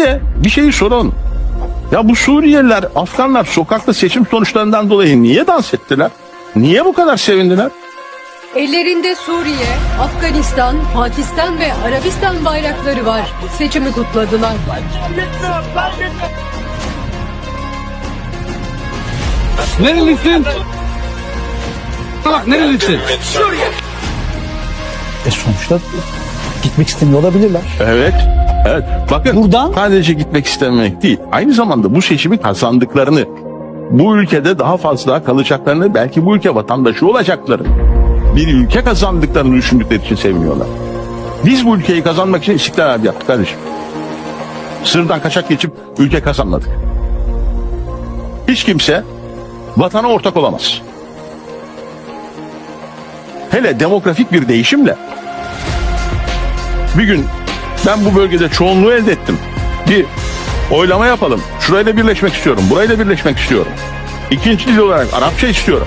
Niye? Bir şeyi soralım. Ya bu Suriyeliler, Afganlar sokakta seçim sonuçlarından dolayı niye dans ettiler? Niye bu kadar sevindiler? Ellerinde Suriye, Afganistan, Pakistan ve Arabistan bayrakları var. Seçimi kutladılar. Nerelisin? Bak nerelisin? E sonuçta gitmek istemiyor olabilirler. Evet. Evet. Bakın Buradan- sadece gitmek istemek değil. Aynı zamanda bu seçimi kazandıklarını, bu ülkede daha fazla kalacaklarını, belki bu ülke vatandaşı olacaklarını, bir ülke kazandıklarını düşündükleri için sevmiyorlar. Biz bu ülkeyi kazanmak için istiklal Harbi yaptık kardeşim. Sırdan kaçak geçip ülke kazanmadık. Hiç kimse vatana ortak olamaz. Hele demografik bir değişimle bir gün ben bu bölgede çoğunluğu elde ettim. Bir oylama yapalım. Şurayla birleşmek istiyorum. Burayla birleşmek istiyorum. İkinci dil olarak Arapça istiyorum.